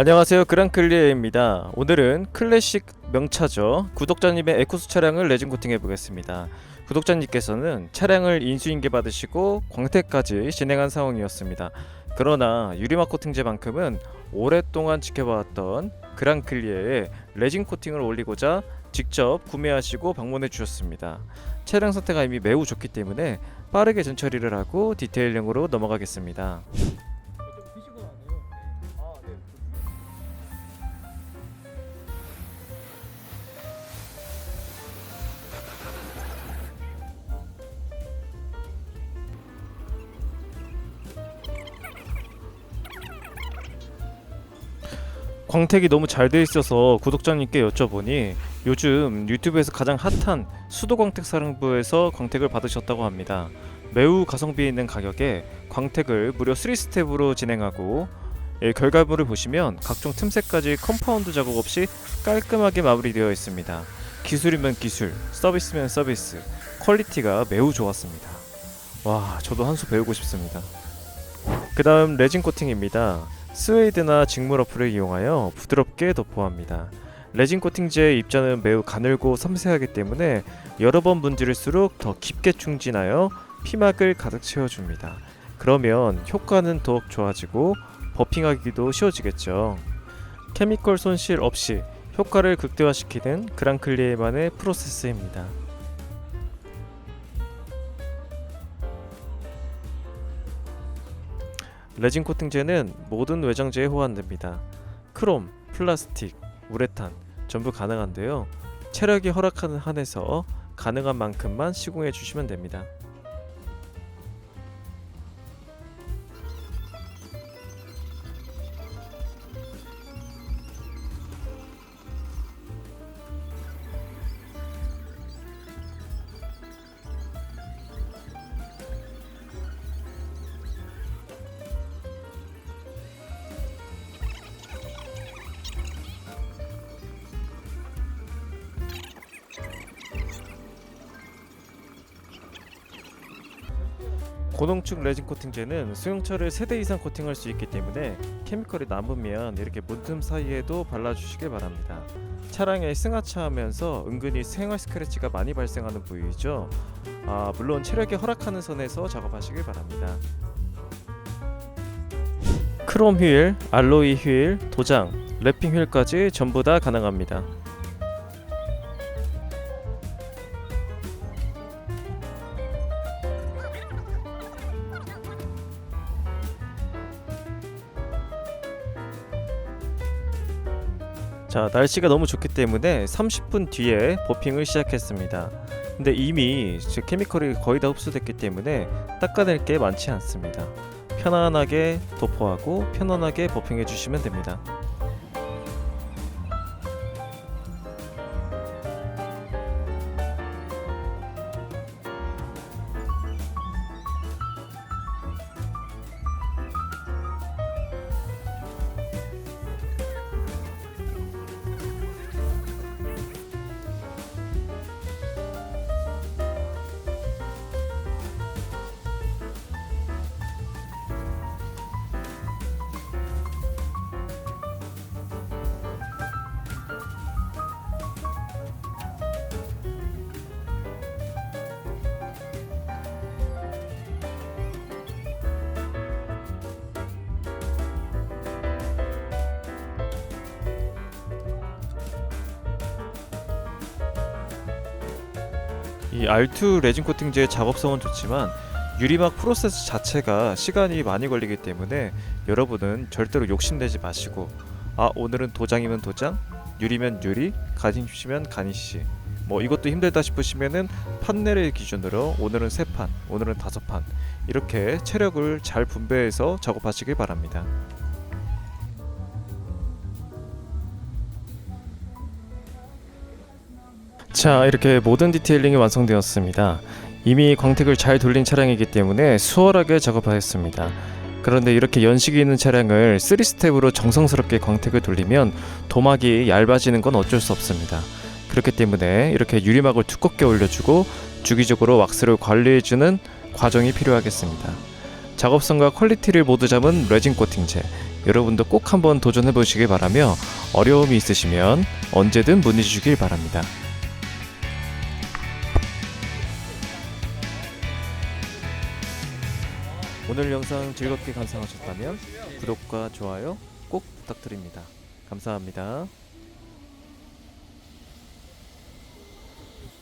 안녕하세요. 그랑클리에입니다. 오늘은 클래식 명차죠. 구독자님의 에코스 차량을 레진 코팅해 보겠습니다. 구독자님께서는 차량을 인수인계 받으시고 광택까지 진행한 상황이었습니다. 그러나 유리막 코팅제만큼은 오랫동안 지켜봐왔던 그랑클리에에 레진 코팅을 올리고자 직접 구매하시고 방문해 주셨습니다. 차량 상태가 이미 매우 좋기 때문에 빠르게 전처리를 하고 디테일링으로 넘어가겠습니다 광택이 너무 잘 돼 있어서 구독자님께 여쭤보니 요즘 유튜브에서 가장 핫한 수도 광택 사령부에서 광택을 받으셨다고 합니다. 매우 가성비 있는 가격에 광택을 무려 3스텝으로 진행하고 예, 결과물을 보시면 각종 틈새까지 컴파운드 작업 없이 깔끔하게 마무리되어 있습니다. 기술이면 기술, 서비스면 서비스, 퀄리티가 매우 좋았습니다. 와, 저도 한 수 배우고 싶습니다. 그 다음 레진 코팅입니다. 스웨이드나 직물 어플을 이용하여 부드럽게 도포합니다. 레진 코팅제의 입자는 매우 가늘고 섬세하기 때문에 여러 번 문지를수록 더 깊게 충진하여 피막을 가득 채워줍니다. 그러면 효과는 더욱 좋아지고 버핑하기도 쉬워지겠죠. 케미컬 손실 없이 효과를 극대화시키는 그랑클리에만의 프로세스입니다. 레진 코팅제는 모든 외장재에 호환됩니다. 크롬, 플라스틱, 우레탄 전부 가능한데요. 체력이 허락하는 한에서 가능한 만큼만 시공해 주시면 됩니다. 고농축 레진 코팅제는 수용철을 3대 이상 코팅할 수 있기 때문에 케미컬이 남으면 이렇게 문틈 사이에도 발라주시길 바랍니다. 차량에 승하차하면서 은근히 생활 스크래치가 많이 발생하는 부위이죠. 아, 물론 체력이 허락하는 선에서 작업하시길 바랍니다. 크롬 휠, 알로이 휠, 도장, 랩핑 휠까지 전부 다 가능합니다. 자, 날씨가 너무 좋기 때문에 30분 뒤에 버핑을 시작했습니다. 근데 이미 저 케미컬이 거의 다 흡수됐기 때문에 닦아낼 게 많지 않습니다. 편안하게 도포하고 편안하게 버핑해 주시면 됩니다. 이 R2 레진 코팅제의 작업성은 좋지만 유리막 프로세스 자체가 시간이 많이 걸리기 때문에 여러분은 절대로 욕심내지 마시고 아 오늘은 도장이면 도장, 유리면 유리, 가니쉬면 가니쉬 뭐 이것도 힘들다 싶으시면은 판넬을 기준으로 오늘은 세 판, 오늘은 다섯 판 이렇게 체력을 잘 분배해서 작업하시길 바랍니다. 자 이렇게 모든 디테일링이 완성되었습니다. 이미 광택을 잘 돌린 차량이기 때문에 수월하게 작업하였습니다. 그런데 이렇게 연식이 있는 차량을 3스텝으로 정성스럽게 광택을 돌리면 도막이 얇아지는 건 어쩔 수 없습니다. 그렇기 때문에 이렇게 유리막을 두껍게 올려주고 주기적으로 왁스를 관리해주는 과정이 필요하겠습니다. 작업성과 퀄리티를 모두 잡은 레진 코팅제 여러분도 꼭 한번 도전해 보시길 바라며 어려움이 있으시면 언제든 문의 주시길 바랍니다. 오늘 영상 즐겁게 감상하셨다면 구독과 좋아요 꼭 부탁드립니다. 감사합니다.